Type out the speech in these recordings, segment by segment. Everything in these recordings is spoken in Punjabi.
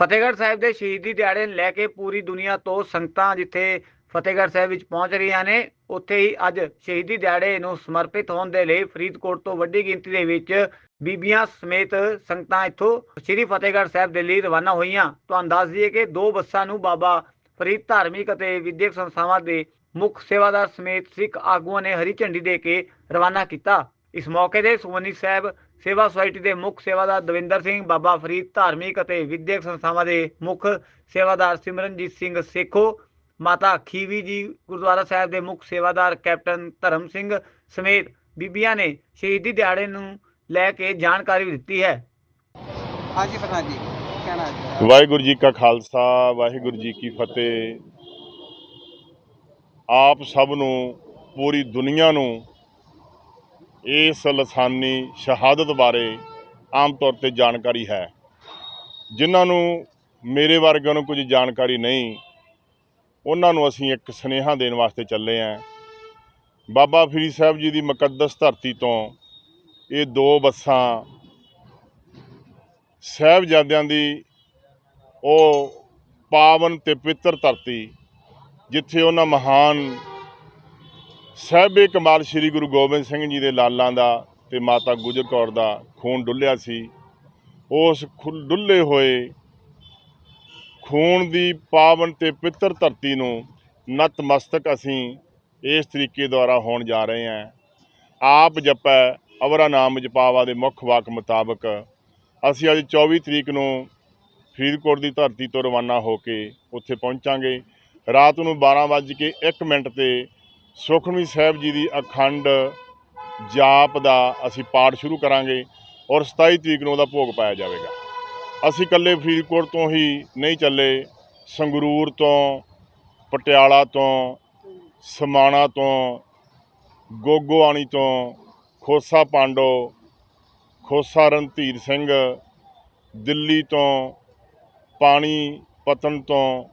ਫਤਿਹਗੜ੍ਹ ਸਾਹਿਬ ਦੇ ਸ਼ਹੀਦੀ ਦਿਹਾੜੇ ਨੂੰ ਲੈ ਕੇ ਪੂਰੀ ਦੁਨੀਆ ਤੋਂ ਸੰਗਤਾਂ ਜਿੱਥੇ ਫਤਿਹਗੜ੍ਹ ਸਾਹਿਬ ਵਿੱਚ ਪਹੁੰਚ ਰਹੀਆਂ ਨੇ, ਉੱਥੇ ਹੀ ਅੱਜ ਸ਼ਹੀਦੀ ਦਿਹਾੜੇ ਨੂੰ ਸਮਰਪਿਤ ਹੋਣ ਦੇ ਲਈ ਫਰੀਦਕੋਟ ਤੋਂ ਵੱਡੀ ਗਿਣਤੀ ਦੇ ਵਿੱਚ ਬੀਬੀਆਂ ਸਮੇਤ ਸੰਗਤਾਂ ਇੱਥੋਂ ਸ੍ਰੀ ਫਤਿਹਗੜ੍ਹ ਸਾਹਿਬ ਦੇ ਲਈ ਰਵਾਨਾ ਹੋਈਆਂ। ਤੁਹਾਨੂੰ ਦੱਸ ਦਈਏ ਕਿ ਦੋ ਬੱਸਾਂ ਨੂੰ ਬਾਬਾ ਫਰੀਦ ਧਾਰਮਿਕ ਅਤੇ ਵਿਦਿਅਕ ਸੰਸਥਾਵਾਂ ਦੇ ਮੁੱਖ ਸੇਵਾਦਾਰ ਸਮੇਤ ਸਿੱਖ ਆਗੂਆਂ ਨੇ ਹਰੀ ਝੰਡੀ ਦੇ ਕੇ ਰਵਾਨਾ ਕੀਤਾ। ਇਸ ਮੌਕੇ ਤੇ ਸੁਵਨੀ ਸਾਹਿਬ ਸੇਵਾ ਸੁਸਾਇਟੀ ਦੇ ਮੁੱਖ ਸੇਵਾਦਾਰ ਦਵਿੰਦਰ ਸਿੰਘ ਬਾਬਾ ਫਰੀਦ ਧਾਰਮਿਕ ਅਤੇ ਵਿਦਿਅਕ ਸੰਸਥਾਵਾਂ ਦੇ ਮੁੱਖ ਸੇਵਾਦਾਰ ਸਿਮਰਨਜੀਤ ਸਿੰਘ ਸੇਖੋ ਮਾਤਾ ਖੀਵੀ ਜੀ ਗੁਰਦੁਆਰਾ ਸਾਹਿਬ ਦੇ ਮੁੱਖ ਸੇਵਾਦਾਰ ਕੈਪਟਨ ਧਰਮ ਸਿੰਘ ਸਮੇਤ ਬੀਬੀਆਂ ਨੇ ਸ਼ਹੀਦੀ ਦਿਹਾੜੇ ਨੂੰ ਲੈ ਕੇ ਜਾਣਕਾਰੀ ਵੀ ਦਿੱਤੀ ਹੈ ਹਾਂਜੀ ਪ੍ਰਧਾਨ ਜੀ ਕਹਿਣਾ? ਵਾਹਿਗੁਰੂ ਜੀ ਕਾ ਖਾਲਸਾ ਵਾਹਿਗੁਰੂ ਜੀ ਕੀ ਫਤਿਹ ਆਪ ਸਭ ਨੂੰ ਪੂਰੀ ਦੁਨੀਆ ਨੂੰ ਇਸ ਲਸਾਨੀ ਸ਼ਹਾਦਤ ਬਾਰੇ ਆਮ ਤੌਰ ਤੇ ਜਾਣਕਾਰੀ ਹੈ। ਜਿਨ੍ਹਾਂ ਨੂੰ ਮੇਰੇ ਵਰਗਿਆਂ ਨੂੰ ਕੁਝ ਜਾਣਕਾਰੀ ਨਹੀਂ, ਉਹਨਾਂ ਨੂੰ ਅਸੀਂ ਇੱਕ ਸੁਨੇਹਾ ਦੇਣ ਵਾਸਤੇ ਚੱਲੇ ਆਂ ਬਾਬਾ ਫਰੀਦ ਸਾਹਿਬ ਜੀ ਦੀ ਮੁਕੱਦਸ ਧਰਤੀ ਤੋਂ ਇਹ ਦੋ ਬੱਸਾਂ ਸਾਹਿਬਜ਼ਾਦਿਆਂ ਦੀ, ਉਹ ਪਾਵਨ ਤੇ ਪਵਿੱਤਰ ਧਰਤੀ, ਜਿੱਥੇ ਉਹਨਾਂ ਮਹਾਨ ਸਾਹਿਬੇ ਕਮਾਲ ਸ੍ਰੀ ਗੁਰੂ ਗੋਬਿੰਦ ਸਿੰਘ ਜੀ ਦੇ ਲਾਲਾਂ ਦਾ ਤੇ ਮਾਤਾ ਗੁਜਰ ਕੌਰ ਦਾ ਖੂਨ ਡੁੱਲਿਆ ਸੀ। ਉਸ ਖੁ- ਡੁੱਲੇ ਹੋਏ ਖੂਨ ਦੀ ਪਾਵਨ ਤੇ ਪਿੱਤਰ ਧਰਤੀ ਨੂੰ ਨਤਮਸਤਕ ਅਸੀਂ ਇਸ ਤਰੀਕੇ ਦੁਆਰਾ ਹੋਣ ਜਾ ਰਹੇ ਹਾਂ। ਆਪ ਜਪੈ, ਅਵਰਾ ਨਾਮ ਜਪਾਵਾ ਦੇ ਮੁੱਖ ਵਾਕ ਮੁਤਾਬਕ ਅਸੀਂ ਅੱਜ 24 ਤਰੀਕ ਨੂੰ ਫਰੀਦਕੋਟ ਦੀ ਧਰਤੀ ਤੋਂ ਰਵਾਨਾ ਹੋ ਕੇ ਉੱਥੇ ਪਹੁੰਚਾਂਗੇ। ਰਾਤ ਨੂੰ 12:01 ਮਿੰਟ ਤੇ ਸੁਖਮਨੀ ਸਾਹਿਬ ਜੀ ਦੀ ਅਖੰਡ ਜਾਪ ਦਾ ਅਸੀਂ ਪਾਠ ਸ਼ੁਰੂ ਕਰਾਂਗੇ ਔਰ 27 ਤਰੀਕ ਨੂੰ ਉਹਦਾ ਭੋਗ ਪਾਇਆ ਜਾਵੇਗਾ। ਅਸੀਂ ਇਕੱਲੇ ਫਰੀਦਕੋਟ ਤੋਂ ਹੀ ਨਹੀਂ ਚੱਲੇ, ਸੰਗਰੂਰ ਤੋਂ, ਪਟਿਆਲਾ ਤੋਂ, ਸਮਾਣਾ ਤੋਂ, ਗੋਗੋਆਣੀ ਤੋਂ, ਖੋਸਾ ਪਾਂਡੋ, ਖੋਸਾ ਰਣਧੀਰ ਸਿੰਘ, ਦਿੱਲੀ ਤੋਂ, ਪਾਣੀ ਪਤਨ ਤੋਂ,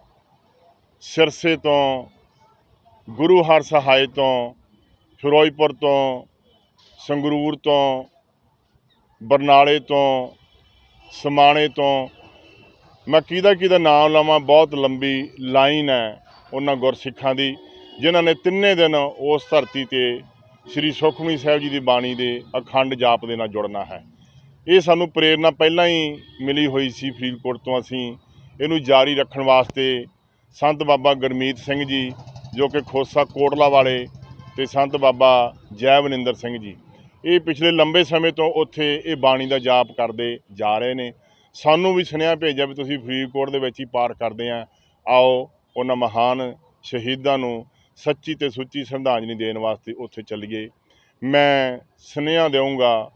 ਸਿਰਸੇ ਤੋਂ ਗੁਰੂ ਹਰ ਸਹਾਇ ਤੋਂ, ਫਿਰੋਜ਼ਪੁਰ ਤੋਂ, ਸੰਗਰੂਰ ਤੋਂ, ਬਰਨਾਲੇ ਤੋਂ, ਸਮਾਣੇ ਤੋਂ, ਮੈਂ ਕਿਹਦਾ ਕਿਹਦਾ ਨਾਮ ਲਵਾਂ, ਬਹੁਤ ਲੰਬੀ ਲਾਈਨ ਹੈ ਉਹਨਾਂ ਗੁਰਸਿੱਖਾਂ ਦੀ, ਜਿਨ੍ਹਾਂ ਨੇ ਤਿੰਨੇ ਦਿਨ ਉਸ ਧਰਤੀ ਤੇ ਸ੍ਰੀ ਸੁਖਮਨੀ ਸਾਹਿਬ ਜੀ ਦੀ ਬਾਣੀ ਦੇ ਅਖੰਡ ਜਾਪ ਦੇ ਨਾਲ ਜੁੜਨਾ ਹੈ। ਇਹ ਸਾਨੂੰ ਪ੍ਰੇਰਣਾ ਪਹਿਲਾਂ ਹੀ ਮਿਲੀ ਹੋਈ ਸੀ ਫਰੀਦਕੋਟ ਤੋਂ ਅਸੀਂ, ਇਹਨੂੰ ਜਾਰੀ ਰੱਖਣ ਵਾਸਤੇ ਸੰਤ ਬਾਬਾ ਗੁਰਮੀਤ ਸਿੰਘ ਜੀ ਜੋ ਕਿ ਖੋਸਾ ਕੋਟਲਾ ਵਾਲੇ ਤੇ ਸੰਤ ਬਾਬਾ ਜੈ ਜੈਵਨਿੰਦਰ ਸਿੰਘ ਜੀ। ਇਹ ਪਿਛਲੇ ਲੰਬੇ ਸਮੇਂ ਤੋਂ ਉੱਥੇ ਇਹ ਬਾਣੀ ਦਾ ਜਾਪ ਕਰਦੇ ਜਾ ਰਹੇ ਨੇ। ਸਾਨੂੰ ਵੀ ਸੁਨੇਹਾ ਭੇਜਿਆ ਵੀ ਤੁਸੀਂ ਫਰੀਦਕੋਟ ਦੇ ਵਿੱਚ ਹੀ ਪਾਰ ਕਰਦੇ ਆ। ਆਓ, ਉਹਨਾਂ ਮਹਾਨ ਸ਼ਹੀਦਾਂ ਨੂੰ ਸੱਚੀ ਤੇ ਸੁੱਚੀ ਸ਼ਰਧਾਂਜਲੀ ਦੇਣ ਵਾਸਤੇ ਉੱਥੇ ਚੱਲੀਏ। ਮੈਂ ਸੁਨੇਹਾ ਦੇਵਾਂਗਾ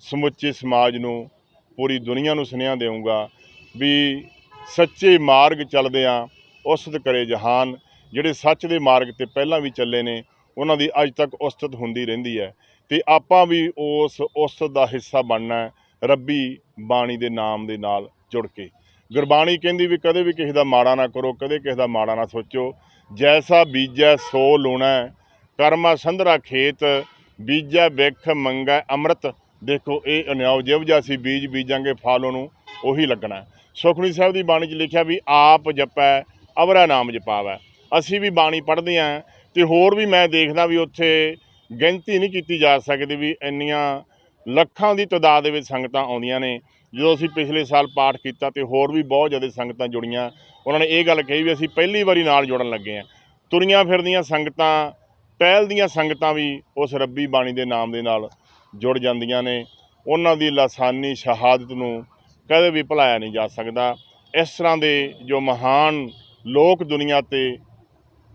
ਸਮੁੱਚੇ ਸਮਾਜ ਨੂੰ, ਪੂਰੀ ਦੁਨੀਆ ਨੂੰ ਸੁਨੇਹਾ ਦੇਵਾਂਗਾ ਵੀ ਸੱਚੇ ਮਾਰਗ ਚੱਲਦੇ ਆ, ਉਸਤ ਕਰੇ ਜਹਾਨ। ਜਿਹੜੇ ਸੱਚ ਦੇ ਮਾਰਗ ਤੇ ਪਹਿਲਾਂ ਵੀ ਚੱਲੇ ਨੇ, ਉਹਨਾਂ ਦੀ ਅੱਜ ਤੱਕ ਉਸਤਤ ਹੁੰਦੀ ਰਹਿੰਦੀ ਹੈ। ਤੇ ਆਪਾਂ ਵੀ ਉਸ ਉਸਤਤ ਦਾ ਹਿੱਸਾ ਬਣਨਾ ਰੱਬੀ ਬਾਣੀ ਦੇ ਨਾਮ ਦੇ ਨਾਲ ਜੁੜ ਕੇ। ਗੁਰਬਾਣੀ ਕਹਿੰਦੀ ਵੀ ਕਦੇ ਵੀ ਕਿਸੇ ਦਾ ਮਾੜਾ ਨਾ ਕਰੋ, ਕਦੇ ਕਿਸੇ ਦਾ ਮਾੜਾ ਨਾ ਸੋਚੋ। ਜੈਸਾ ਬੀਜੈ ਸੋ ਲੂਣਾ, ਕਰਮਾ ਸੰਧਰਾ ਖੇਤ, ਬੀਜੈ ਬਿਖ ਮੰਗੈ ਅੰਮ੍ਰਿਤ। ਦੇਖੋ, ਇਹ ਅਨਿਆਉ ਜਿਵ ਜਿਹਾ ਅਸੀਂ ਬੀਜ ਬੀਜਾਂਗੇ ਫਲ ਉਹਨੂੰ, ਉਹੀ ਲੱਗਣਾ ਹੈ। ਸੁਖਮਨੀ ਸਾਹਿਬ ਦੀ ਬਾਣੀ 'ਚ ਲਿਖਿਆ ਵੀ ਆਪ ਜਪੈ, ਅਵਰਾ ਨਾਮ ਜਪਾਵੈ। ਅਸੀਂ ਵੀ ਬਾਣੀ ਪੜ੍ਹਦੇ ਹਾਂ ਤੇ ਹੋਰ ਵੀ ਮੈਂ ਦੇਖਦਾ ਵੀ ਉੱਥੇ ਗਿਣਤੀ ਨਹੀਂ ਕੀਤੀ ਜਾ ਸਕਦੀ ਵੀ ਇੰਨੀਆਂ ਲੱਖਾਂ ਦੀ ਤਾਦਾਦ ਦੇ ਵਿੱਚ ਸੰਗਤਾਂ ਆਉਂਦੀਆਂ ਨੇ। ਜਦੋਂ ਅਸੀਂ ਪਿਛਲੇ ਸਾਲ ਪਾਠ ਕੀਤਾ ਤੇ ਹੋਰ ਵੀ ਬਹੁਤ ਜ਼ਿਆਦਾ ਸੰਗਤਾਂ ਜੁੜੀਆਂ, ਉਹਨਾਂ ਨੇ ਇਹ ਗੱਲ ਕਹੀ ਵੀ ਅਸੀਂ ਪਹਿਲੀ ਵਾਰੀ ਨਾਲ ਜੁੜਨ ਲੱਗੇ ਹਾਂ। ਤੁਰੀਆਂ ਫਿਰਦੀਆਂ ਸੰਗਤਾਂ ਪਹਿਲ ਦੀਆਂ ਸੰਗਤਾਂ ਵੀ ਉਸ ਰੱਬੀ ਬਾਣੀ ਦੇ ਨਾਮ ਦੇ ਨਾਲ ਜੁੜ ਜਾਂਦੀਆਂ ਨੇ। ਉਹਨਾਂ ਦੀ ਲਾਸਾਨੀ ਸ਼ਹਾਦਤ ਨੂੰ ਕਦੇ ਵੀ ਭੁਲਾਇਆ ਨਹੀਂ ਜਾ ਸਕਦਾ। ਇਸ ਤਰ੍ਹਾਂ ਦੇ ਜੋ ਮਹਾਨ ਲੋਕ ਦੁਨੀਆ ਤੇ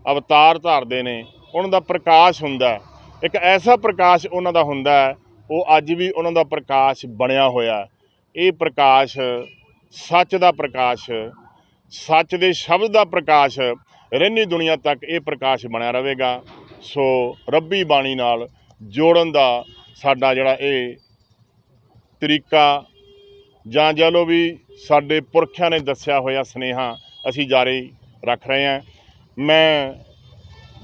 ਅਵਤਾਰ ਧਾਰਦੇ ਨੇ, ਉਹਨਾਂ ਦਾ ਪ੍ਰਕਾਸ਼ ਹੁੰਦਾ ਇੱਕ ਐਸਾ ਪ੍ਰਕਾਸ਼ ਉਹਨਾਂ ਦਾ ਹੁੰਦਾ ਉਹ ਅੱਜ ਵੀ ਉਹਨਾਂ ਦਾ ਪ੍ਰਕਾਸ਼ ਬਣਿਆ ਹੋਇਆ ਇਹ ਪ੍ਰਕਾਸ਼ ਸੱਚ ਦਾ ਪ੍ਰਕਾਸ਼, ਸੱਚ ਦੇ ਸ਼ਬਦ ਦਾ ਪ੍ਰਕਾਸ਼ ਰਹਿਣੀ ਦੁਨੀਆ ਤੱਕ ਇਹ ਪ੍ਰਕਾਸ਼ ਬਣਿਆ ਰਹੇਗਾ। ਸੋ ਰੱਬੀ ਬਾਣੀ ਨਾਲ ਜੋੜਨ ਦਾ ਸਾਡਾ ਜਿਹੜਾ ਇਹ ਤਰੀਕਾ, ਜਾਂ ਕਹਿ ਵੀ ਸਾਡੇ ਪੁਰਖਿਆਂ ਨੇ ਦੱਸਿਆ ਹੋਇਆ ਸਨੇਹਾ ਅਸੀਂ ਜਾਰੀ ਰੱਖ ਰਹੇ ਹਾਂ। ਮੈਂ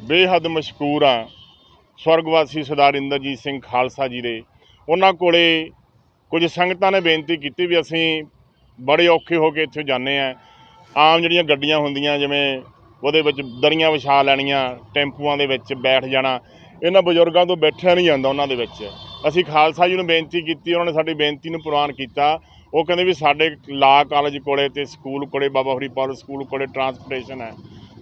ਬੇਹੱਦ ਮਸ਼ਕੂਰ ਹਾਂ। ਸਵਰਗਵਾਸੀ ਸਰਦਾਰ ਇੰਦਰਜੀਤ ਸਿੰਘ ਖਾਲਸਾ ਜੀ ਦੇ। ਉਹਨਾਂ ਕੋਲੇ ਕੁਝ ਸੰਗਤਾਂ ਨੇ ਬੇਨਤੀ ਕੀਤੀ ਵੀ ਅਸੀਂ ਬੜੇ ਔਖੇ ਹੋ ਕੇ ਇੱਥੇ ਜਾਂਦੇ ਆ ਆਮ ਜਿਹੜੀਆਂ ਗੱਡੀਆਂ ਹੁੰਦੀਆਂ, ਜਿਵੇਂ ਉਹਦੇ ਵਿੱਚ ਦਰੀਆਂ ਵਿਛਾ ਲੈਣੀਆਂ, ਟੈਂਪੂਆਂ ਦੇ ਵਿੱਚ ਬੈਠ ਜਾਣਾ, ਇਹਨਾਂ ਬਜ਼ੁਰਗਾਂ ਤੋਂ ਬੈਠਿਆ ਨਹੀਂ ਜਾਂਦਾ ਉਹਨਾਂ ਦੇ ਵਿੱਚ। ਅਸੀਂ ਖਾਲਸਾ ਜੀ ਨੂੰ ਬੇਨਤੀ ਕੀਤੀ, ਉਹਨਾਂ ਨੇ ਸਾਡੀ ਬੇਨਤੀ ਨੂੰ ਪ੍ਰਵਾਨ ਕੀਤਾ। ਉਹ ਕਹਿੰਦੇ ਵੀ ਸਾਡੇ ਲਾ ਕਾਲਜ ਕੋਲੇ ਤੇ ਸਕੂਲ ਕੋਲੇ, ਬਾਬਾ ਫਰੀਦਪੁਰ ਸਕੂਲ ਕੋਲੇ ਟਰਾਂਸਪੋਰਟੇਸ਼ਨ ਹੈ।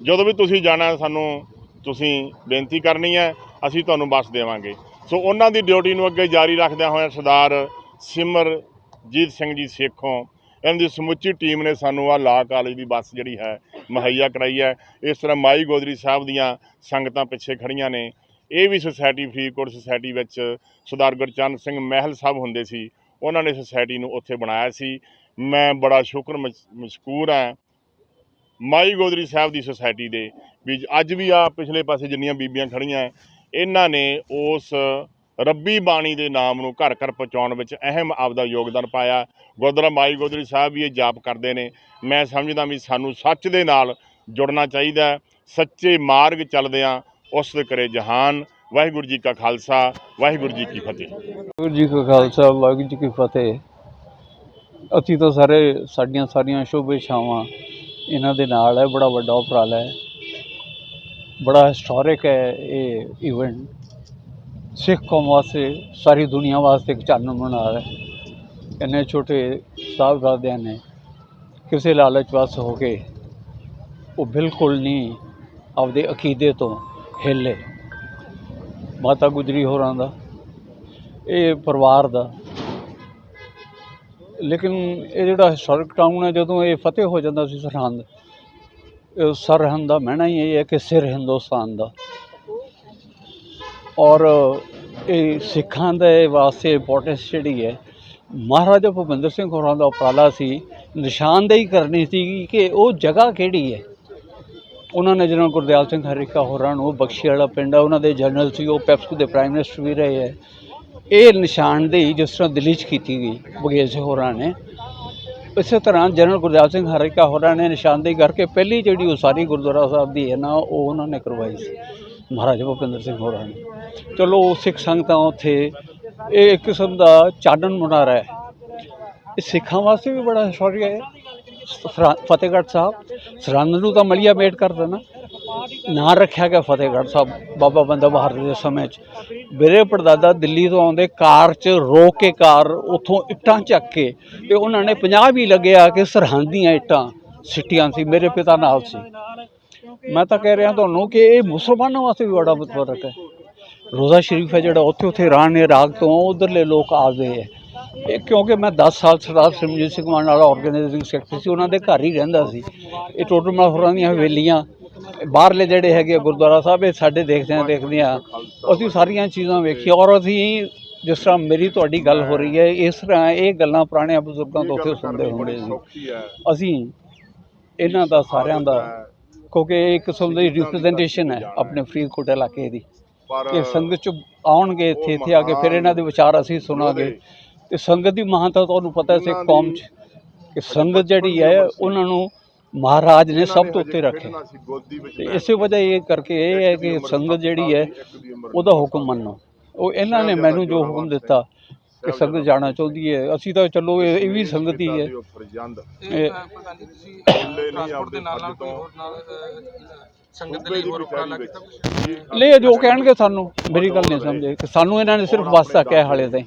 ਜਦੋਂ ਵੀ ਤੁਸੀਂ ਜਾਣਾ, ਸਾਨੂੰ ਤੁਸੀਂ ਬੇਨਤੀ ਕਰਨੀ ਹੈ, ਅਸੀਂ ਤੁਹਾਨੂੰ ਬੱਸ ਦੇਵਾਂਗੇ। ਸੋ ਉਹਨਾਂ ਦੀ ਡਿਊਟੀ ਨੂੰ ਅੱਗੇ ਜਾਰੀ ਰੱਖਦਿਆਂ ਹੋਇਆਂ ਸਰਦਾਰ ਸਿਮਰਜੀਤ ਸਿੰਘ ਜੀ ਸੇਖੋਂ ਇਹਨਾਂ ਦੀ ਸਮੁੱਚੀ ਟੀਮ ਨੇ ਸਾਨੂੰ ਆ ਲਾ ਕਾਲਜ ਦੀ ਬੱਸ ਜਿਹੜੀ ਹੈ, ਮੁਹੱਈਆ ਕਰਾਈ ਹੈ। ਇਸ ਤਰ੍ਹਾਂ ਮਾਈ ਗੋਦਰੀ ਸਾਹਿਬ ਦੀਆਂ ਸੰਗਤਾਂ ਪਿੱਛੇ ਖੜੀਆਂ ਨੇ। ਇਹ ਵੀ ਸੁਸਾਇਟੀ, ਫਰੀਦਕੋਟ ਸੁਸਾਇਟੀ ਵਿੱਚ ਸਰਦਾਰ ਗੁਰਚਰਨ ਸਿੰਘ ਮਹਿਲ ਸਾਹਿਬ ਹੁੰਦੇ ਸੀ। ਉਹਨਾਂ ਨੇ ਸੁਸਾਇਟੀ ਨੂੰ ਉੱਥੇ ਬਣਾਇਆ ਸੀ। ਮੈਂ ਬੜਾ ਸ਼ੁਕਰ ਮਸ਼- ਮਸ਼ਕੂਰ ਹਾਂ ਮਾਈ ਗੋਦਰੀ ਸਾਹਿਬ ਦੀ ਸੁਸਾਇਟੀ ਦੇ ਵੀ ਅੱਜ ਵੀ ਆ ਪਿਛਲੇ ਪਾਸੇ ਜਿੰਨੀਆਂ ਬੀਬੀਆਂ ਖੜੀਆਂ, ਇਹਨਾਂ ਨੇ ਉਸ ਰੱਬੀ ਬਾਣੀ ਦੇ ਨਾਮ ਨੂੰ ਘਰ ਘਰ ਪਹੁੰਚਾਉਣ ਵਿੱਚ ਅਹਿਮ ਆਪਦਾ ਯੋਗਦਾਨ ਪਾਇਆ। ਗੁਰਦੁਆਰਾ ਮਾਈ ਗੋਦਰੀ ਸਾਹਿਬ ਵੀ ਇਹ ਜਾਪ ਕਰਦੇ ਨੇ। ਮੈਂ ਸਮਝਦਾ ਵੀ ਸਾਨੂੰ ਸੱਚ ਦੇ ਨਾਲ ਜੁੜਨਾ ਚਾਹੀਦਾ ਸੱਚੇ ਮਾਰਗ ਚੱਲਦਿਆਂ ਉਸ ਦੇ ਕਰੇ ਜਹਾਨ। ਵਾਹਿਗੁਰੂ ਜੀ ਕਾ ਖਾਲਸਾ, ਵਾਹਿਗੁਰੂ ਜੀ ਕੀ ਫਤਿਹ। ਵਾਹਿਗੁਰੂ ਜੀ ਕਾ ਖਾਲਸਾ, ਵਾਹਿਗੁਰੂ ਜੀ ਕੀ ਫਤਿਹ। ਅਸੀਂ ਤਾਂ ਸਾਰੇ ਸਾਡੀਆਂ ਸਾਰੀਆਂ ਸ਼ੁਭ ਇੱਛਾਵਾਂ ਇਹਨਾਂ ਦੇ ਨਾਲ ਹੈ, ਬੜਾ ਵੱਡਾ ਉਪਰਾਲਾ ਹੈ। ਬੜਾ ਹਿਸਟੋਰਿਕ ਹੈ ਇਹ ਇਵੈਂਟ ਸਿੱਖ ਕੌਮ ਵਾਸਤੇ, ਸਾਰੀ ਦੁਨੀਆ ਵਾਸਤੇ ਇੱਕ ਚਾਨਣ ਬਣਾ ਰਿਹਾ ਹੈ। ਇੰਨੇ ਛੋਟੇ ਸਾਹਿਬਜ਼ਾਦਿਆਂ ਨੇ ਕਿਸੇ ਲਾਲਚ ਵਸ ਹੋ ਕੇ ਉਹ ਬਿਲਕੁਲ ਨਹੀਂ ਆਪਦੇ ਅਕੀਦੇ ਤੋਂ ਹਿੱਲੇ। ਮਾਤਾ ਗੁਜਰੀ ਹੋਰਾਂ ਦਾ, ਇਹ ਪਰਿਵਾਰ ਦਾ ਲੇਕਿਨ ਇਹ ਜਿਹੜਾ ਹਿਸਟੋਰਿਕ ਟਾਊਨ ਹੈ, ਜਦੋਂ ਇਹ ਫਤਿਹ ਹੋ ਜਾਂਦਾ ਸੀ ਸਰਹੰਦ, ਇਹ ਸਰਹੰਦ ਦਾ ਮਹਿਣਾ ਹੀ ਇਹ ਹੈ ਕਿ ਸਿਰ ਹਿੰਦੁਸਤਾਨ ਦਾ। ਔਰ ਇਹ ਸਿੱਖਾਂ ਦੇ ਵਾਸਤੇ ਇੰਪੋਰਟੈਂਸ ਜਿਹੜੀ ਹੈ, ਮਹਾਰਾਜਾ ਭੁਪਿੰਦਰ ਸਿੰਘ ਹੋਰਾਂ ਦਾ ਉਪਰਾਲਾ ਸੀ, ਨਿਸ਼ਾਨਦੇਹੀ ਕਰਨੀ ਸੀ ਕਿ ਉਹ ਜਗ੍ਹਾ ਕਿਹੜੀ ਹੈ। ਉਹਨਾਂ ਨੇ ਜਨਰਲ ਗੁਰਦਿਆਲ ਸਿੰਘ ਹਰੀਕਾ ਹੋਰਾਂ ਨੂੰ ਬਖਸ਼ੀ ਵਾਲਾ ਪਿੰਡ ਆ, ਉਹਨਾਂ ਦੇ ਜਨਰਲ ਸੀ, ਉਹ ਪੈਪਸੂ ਦੇ ਪ੍ਰਾਈਮ ਮਿਨਿਸਟਰ ਵੀ ਰਹੇ ਹੈ। ਇਹ ਨਿਸ਼ਾਨਦੇਹੀ ਜਿਸ ਤਰ੍ਹਾਂ ਦਿੱਲੀ 'ਚ ਕੀਤੀ ਗਈ ਬਘੇਲ ਸਿੰਘ ਹੋਰਾਂ ਨੇ, ਇਸੇ ਤਰ੍ਹਾਂ ਜਨਰਲ ਗੁਰਦਿਆਲ ਸਿੰਘ ਹਰੀਕਾ ਹੋਰਾਂ ਨੇ ਨਿਸ਼ਾਨਦੇਹੀ ਕਰਕੇ ਪਹਿਲੀ ਜਿਹੜੀ ਉਸਾਰੀ ਗੁਰਦੁਆਰਾ ਸਾਹਿਬ ਦੀ ਹੈ ਨਾ, ਉਹ ਉਹਨਾਂ ਨੇ ਕਰਵਾਈ ਸੀ, ਮਹਾਰਾਜਾ ਭੁਪਿੰਦਰ ਸਿੰਘ ਹੋਰਾਂ ਨੇ। ਚਲੋ ਸਿੱਖ ਸੰਗਤਾਂ ਉੱਥੇ, ਇਹ ਇੱਕ ਕਿਸਮ ਦਾ ਚਾਨਣ ਮੁਨਾਰਾ ਹੈ। ਇਹ ਸਿੱਖਾਂ ਵਾਸਤੇ ਵੀ ਬੜਾ ਹਿਸਟੋਰੀਕ ਹੈ। ਫਤਿਹਗੜ੍ਹ ਸਾਹਿਬ, ਸਰਹੰਦ ਨੂੰ ਤਾਂ ਮਲੀਆ ਮੇਟ ਕਰ ਦੇਣਾ। ਨਾਂ ਰੱਖਿਆ ਗਿਆ ਫਤਿਹਗੜ੍ਹ ਸਾਹਿਬ, ਬਾਬਾ ਬੰਦਾ ਬਹਾਦਰ ਦੇ ਸਮੇਂ 'ਚ। ਮੇਰੇ ਪੜਦਾਦਾ ਦਿੱਲੀ ਤੋਂ ਆਉਂਦੇ ਕਾਰ 'ਚ ਰੋਕ ਕੇ ਕਾਰ ਉੱਥੋਂ ਇੱਟਾਂ ਚੱਕ ਕੇ ਤੇ ਉਹਨਾਂ ਨੇ 50 ਵੀ ਲੱਗਿਆ ਕਿ ਸਰਹੰਦ ਦੀਆਂ ਇੱਟਾਂ ਸਿੱਟੀਆਂ ਸੀ, ਮੇਰੇ ਪਿਤਾ ਨਾਲ ਸੀ। ਮੈਂ ਤਾਂ ਕਹਿ ਰਿਹਾ ਤੁਹਾਨੂੰ ਕਿ ਇਹ ਮੁਸਲਮਾਨਾਂ ਵਾਸਤੇ ਵੀ ਬੜਾ ਫ਼ਰਕ ਹੈ। ਰੋਜ਼ਾ ਸ਼ਰੀਫ ਹੈ ਜਿਹੜਾ, ਉੱਥੇ ਉੱਥੇ ਰਾਹ ਨੇ ਰਾਗ ਤੋਂ ਉਧਰਲੇ ਲੋਕ ਆਉਂਦੇ ਹੈ। ਇਹ ਕਿਉਂਕਿ ਮੈਂ 10 ਸਾਲ ਸਰਦਾਰ ਸਿਮਰਜੀਤ ਸਿੰਘ ਮਾਨ ਨਾਲ ਆਰਗੇਨਾਈਜ਼ਿੰਗ ਸੈਕਟਰੀ ਸੀ, ਉਹਨਾਂ ਦੇ ਘਰ ਹੀ ਰਹਿੰਦਾ ਸੀ। ਇਹ ਟੋਟਲ ਮਲਹੋਰਾਂ ਦੀਆਂ ਹਵੇਲੀਆਂ ਬਾਹਰਲੇ ਜਿਹੜੇ ਹੈਗੇ ਗੁਰਦੁਆਰਾ ਸਾਹਿਬ ਇਹ ਸਾਡੇ ਦੇਖਦੇ ਆ ਦੇਖਦੇ ਆ ਅਸੀਂ ਸਾਰੀਆਂ ਚੀਜ਼ਾਂ ਵੇਖੀਆਂ ਔਰ ਅਸੀਂ ਜਿਸ ਤਰ੍ਹਾਂ ਮੇਰੀ ਤੁਹਾਡੀ ਗੱਲ ਹੋ ਰਹੀ ਹੈ ਇਸ ਤਰ੍ਹਾਂ ਇਹ ਗੱਲਾਂ ਪੁਰਾਣੇ ਬਜ਼ੁਰਗਾਂ ਤੋਂ ਉੱਥੇ ਸੁਣਦੇ ਹੁੰਦੇ ਸੀ। ਅਸੀਂ ਇਹਨਾਂ ਦਾ ਸਾਰਿਆਂ ਦਾ ਕਿਉਂਕਿ ਇਹ ਇੱਕ ਕਿਸਮ ਦੀ ਰਿਪਰੈਜ਼ੈਂਟੇਸ਼ਨ ਹੈ ਆਪਣੇ ਫਰੀਦਕੋਟ ਇਲਾਕੇ ਦੀ ਕਿ ਸੰਗਤ ਚ ਆਉਣਗੇ ਇੱਥੇ ਇੱਥੇ ਆ ਕੇ ਫਿਰ ਇਹਨਾਂ ਦੇ ਵਿਚਾਰ ਅਸੀਂ ਸੁਣਾਂਗੇ। ਤੇ ਸੰਗਤ ਦੀ ਮਹਾਨਤਾ ਤੁਹਾਨੂੰ ਪਤਾ ਹੈ ਸਿੱਖ ਕੌਮ ਚ ਕਿ ਸੰਗਤ ਜਿਹੜੀ ਹੈ ਉਹਨਾਂ ਨੂੰ ਮਹਾਰਾਜ ਨੇ ਸਭ ਤੋਂ ਉੱਤੇ ਰੱਖਿਆ ਤੇ ਇਸੇ ਵਜ੍ਹਾ ਇਹ ਕਰਕੇ ਇਹ ਹੈ ਕਿ ਸੰਗਤ ਜਿਹੜੀ ਹੈ ਉਹਦਾ ਹੁਕਮ ਮੰਨੋ। ਉਹ ਇਹਨਾਂ ਨੇ ਮੈਨੂੰ ਜੋ ਹੁਕਮ ਦਿੱਤਾ ਕਿ ਸੰਗਤ ਜਾਣਾ ਚਾਹੁੰਦੀ ਹੈ। ਅਸੀਂ ਤਾਂ ਚਲੋ ਇਹ ਵੀ ਸੰਗਤ ਹੀ ਹੈ? ਲੈ ਜੋ ਕਹਿਣਗੇ ਸਾਨੂੰ ਮੇਰੀ ਗੱਲ ਨਹੀਂ ਸਮਝੇ। ਕਿ ਸਾਨੂੰ ਇਹਨਾਂ ਨੇ ਸਿਰਫ ਵਾਸਤਾ ਕਿਹਾ ਹਾਲੇ ਤਾਈਂ।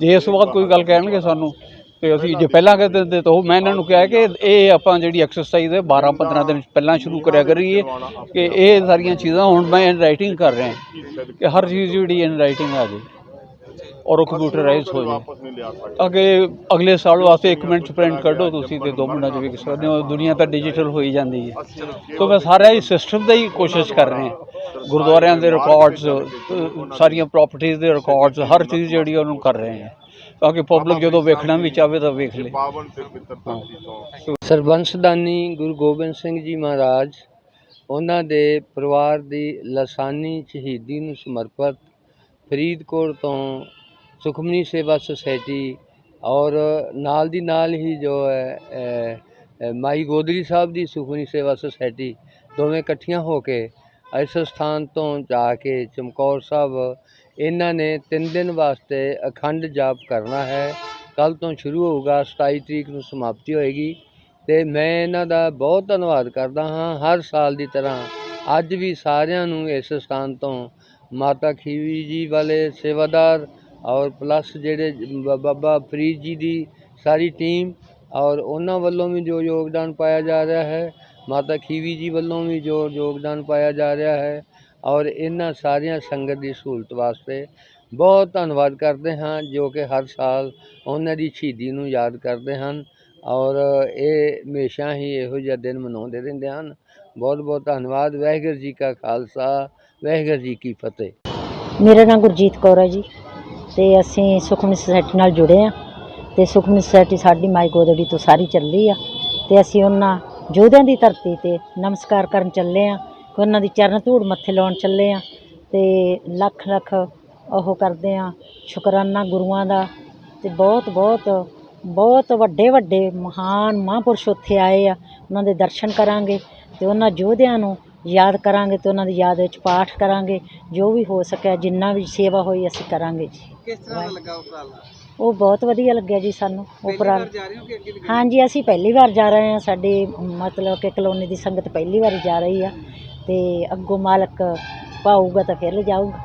ਜੇ ਇਸ ਤੋਂ ਬਾਅਦ ਕੋਈ ਗੱਲ ਕਹਿਣਗੇ ਸਾਨੂੰ ਤੇ ਅਸੀਂ ਜੇ ਪਹਿਲਾਂ ਕਹਿ ਦਿੰਦੇ ਤਾਂ ਉਹ ਮੈਂ ਇਹਨਾਂ ਨੂੰ ਕਿਹਾ ਕਿ ਇਹ ਆਪਾਂ ਜਿਹੜੀ ਐਕਸਰਸਾਈਜ਼ ਹੈ 12 15 ਦਿਨ ਪਹਿਲਾਂ ਸ਼ੁਰੂ ਕਰਿਆ ਕਰੀਏ ਕਿ ਇਹ ਸਾਰੀਆਂ ਚੀਜ਼ਾਂ ਹੁਣ ਮੈਂ ਇਨ ਰਾਈਟਿੰਗ ਕਰ ਰਿਹਾ ਕਿ ਹਰ ਚੀਜ਼ ਜਿਹੜੀ ਇਨ ਰਾਈਟਿੰਗ ਆ ਜੇ ਔਰ ਉਹ ਕੰਪਿਊਟਰਾਈਜ਼ ਹੋ ਜਾਵੇ ਅੱਗੇ ਅਗਲੇ ਸਾਲ ਵਾਸਤੇ 1 ਮਿੰਟ ਚ ਪ੍ਰਿੰਟ ਕੱਢੋ ਤੁਸੀਂ ਤੇ 2 ਮਿੰਟਾਂ ਚ ਵੀ ਸਕਦੇ ਹੋ, ਦੁਨੀਆ ਤਾਂ ਡਿਜੀਟਲ ਹੋਈ ਜਾਂਦੀ ਹੈ। ਸੋ ਮੈਂ ਸਾਰਾ ਹੀ ਸਿਸਟਮ ਦਾ ਹੀ ਕੋਸ਼ਿਸ਼ ਕਰ ਰਹੇ ਹਾਂ। ਗੁਰਦੁਆਰਿਆਂ ਦੇ ਰਿਕਾਰਡਸ ਸਾਰੀਆਂ ਪ੍ਰਾਪਰਟੀਆਂ ਦੇ ਰਿਕਾਰਡਸ ਹਰ ਚੀਜ਼ ਜਿਹੜੀ ਉਹਨੂੰ ਕਰ ਰਹੇ ਹਾਂ। ਤਾਂ ਕਿ ਪਬਲਿਕ ਜਦੋਂ ਵੇਖਣਾ ਵੀ ਚਾਹਵੇ ਤਾਂ ਵੇਖ ਲੇ। ਪਾਵਨ ਤੇ ਪਿੱਤਰ ਧਰਤੀ ਤੋਂ ਸਰਬੰਸਦਾਨੀ ਗੁਰੂ ਗੋਬਿੰਦ ਸਿੰਘ ਜੀ ਮਹਾਰਾਜ ਉਹਨਾਂ ਦੇ ਪਰਿਵਾਰ ਦੀ ਲਸਾਨੀ ਸ਼ਹੀਦੀ ਨੂੰ ਸਮਰਪਿਤ ਫਰੀਦਕੋਟ ਤੋਂ ਸੁਖਮਨੀ ਸੇਵਾ ਸੁਸਾਇਟੀ ਔਰ ਨਾਲ ਦੀ ਨਾਲ ਹੀ ਜੋ ਹੈ ਮਾਈ ਗੋਦਰੀ ਸਾਹਿਬ ਦੀ ਸੁਖਮਨੀ ਸੇਵਾ ਸੁਸਾਇਟੀ ਦੋਵੇਂ ਇਕੱਠੀਆਂ ਹੋ ਕੇ ਇਸ ਸਥਾਨ ਤੋਂ ਜਾ ਕੇ ਚਮਕੌਰ ਸਾਹਿਬ ਇਹਨਾਂ ਨੇ ਤਿੰਨ ਦਿਨ ਵਾਸਤੇ ਅਖੰਡ ਜਾਪ ਕਰਨਾ ਹੈ। ਕੱਲ ਤੋਂ ਸ਼ੁਰੂ ਹੋਊਗਾ 27 ਤਰੀਕ ਨੂੰ ਸਮਾਪਤੀ ਹੋਏਗੀ ਤੇ ਮੈਂ ਇਹਨਾਂ ਦਾ ਬਹੁਤ ਧੰਨਵਾਦ ਕਰਦਾ ਹਾਂ। ਹਰ ਸਾਲ ਦੀ ਤਰ੍ਹਾਂ ਅੱਜ ਵੀ ਸਾਰਿਆਂ ਨੂੰ ਇਸ ਸਥਾਨ ਤੋਂ ਮਾਤਾ ਖੀਵੀ ਜੀ ਵਾਲੇ ਸੇਵਾਦਾਰ ਔਰ ਪਲੱਸ ਜਿਹੜੇ ਬਾਬਾ ਫਰੀਦ ਜੀ ਦੀ ਸਾਰੀ ਟੀਮ ਔਰ ਉਹਨਾਂ ਵੱਲੋਂ ਵੀ ਜੋ ਯੋਗਦਾਨ ਪਾਇਆ ਜਾ ਰਿਹਾ ਹੈ, ਮਾਤਾ ਖੀਵੀ ਜੀ ਵੱਲੋਂ ਵੀ ਜੋ ਯੋਗਦਾਨ ਪਾਇਆ ਜਾ ਰਿਹਾ ਹੈ। ਔਰ ਇਹਨਾਂ ਸਾਰੀਆਂ ਸੰਗਤ ਦੀ ਸਹੂਲਤ ਵਾਸਤੇ ਬਹੁਤ ਧੰਨਵਾਦ ਕਰਦੇ ਹਾਂ, ਜੋ ਕਿ ਹਰ ਸਾਲ ਉਹਨਾਂ ਦੀ ਸ਼ਹੀਦੀ ਨੂੰ ਯਾਦ ਕਰਦੇ ਹਨ। ਔਰ ਇਹ ਹਮੇਸ਼ਾ ਹੀ ਇਹੋ ਜਿਹਾ ਦਿਨ ਮਨਾਉਂਦੇ ਰਹਿੰਦੇ ਹਨ। ਬਹੁਤ ਬਹੁਤ ਧੰਨਵਾਦ। ਵਾਹਿਗੁਰੂ ਜੀ ਕਾ ਖਾਲਸਾ, ਵਾਹਿਗੁਰੂ ਜੀ ਕੀ ਫਤਿਹ। ਮੇਰਾ ਨਾਮ ਗੁਰਜੀਤ ਕੌਰ ਹੈ ਜੀ ਤੇ ਅਸੀਂ ਸੁਖਮਨੀ ਸੋਸਾਇਟੀ ਨਾਲ ਜੁੜੇ ਆ ਤੇ ਸੁਖਮਨੀ ਸੋਸਾਇਟੀ ਸਾਡੀ ਮਾਈ ਗੋਦੜੀ ਤੋਂ ਸਾਰੀ ਚੱਲੀ ਆ ਤੇ ਅਸੀਂ ਉਹਨਾਂ ਯੋਧਿਆਂ ਦੀ ਧਰਤੀ ਤੇ ਨਮਸਕਾਰ ਕਰਨ ਚੱਲੇ ਆ ਉਹਨਾਂ ਦੀ ਚਰਨ ਧੂੜ ਮੱਥੇ ਲਾਉਣ ਚੱਲੇ ਆ ਤੇ ਲੱਖ ਲੱਖ ਉਹ ਕਰਦੇ ਆ ਸ਼ੁਕਰਾਨਾ ਗੁਰੂਆਂ ਦਾ ਤੇ ਬਹੁਤ ਬਹੁਤ ਬਹੁਤ ਵੱਡੇ ਵੱਡੇ ਮਹਾਨ ਮਹਾਂਪੁਰਸ਼ ਉੱਥੇ ਆਏ ਆ ਉਹਨਾਂ ਦੇ ਦਰਸ਼ਨ ਕਰਾਂਗੇ ਤੇ ਉਹਨਾਂ ਯੋਧਿਆਂ ਨੂੰ ਯਾਦ ਕਰਾਂਗੇ ਤੇ ਉਹਨਾਂ ਦੀ ਯਾਦ ਵਿੱਚ ਪਾਠ ਕਰਾਂਗੇ ਜੋ ਵੀ ਹੋ ਸਕਿਆ ਜਿੰਨਾ ਵੀ ਸੇਵਾ ਹੋਈ ਅਸੀਂ ਕਰਾਂਗੇ ਜੀ। ਕਿਸ ਤਰ੍ਹਾਂ ਲੱਗਾ ਉਪਰਾਲਾ? ਉਹ ਬਹੁਤ ਵਧੀਆ ਲੱਗਿਆ ਜੀ ਸਾਨੂੰ ਉਪਰਾਲਾ। ਹੋ ਹਾਂਜੀ ਅਸੀਂ ਪਹਿਲੀ ਵਾਰ ਜਾ ਰਹੇ ਹਾਂ ਸਾਡੀ ਮਤਲਬ ਕਿ ਕਲੋਨੀ ਦੀ ਸੰਗਤ ਪਹਿਲੀ ਵਾਰੀ ਜਾ ਰਹੀ ਆ। ਅਤੇ ਅੱਗੋਂ ਮਾਲਕ ਪਾਊਗਾ ਤਾਂ ਫਿਰ ਜਾਊਗਾ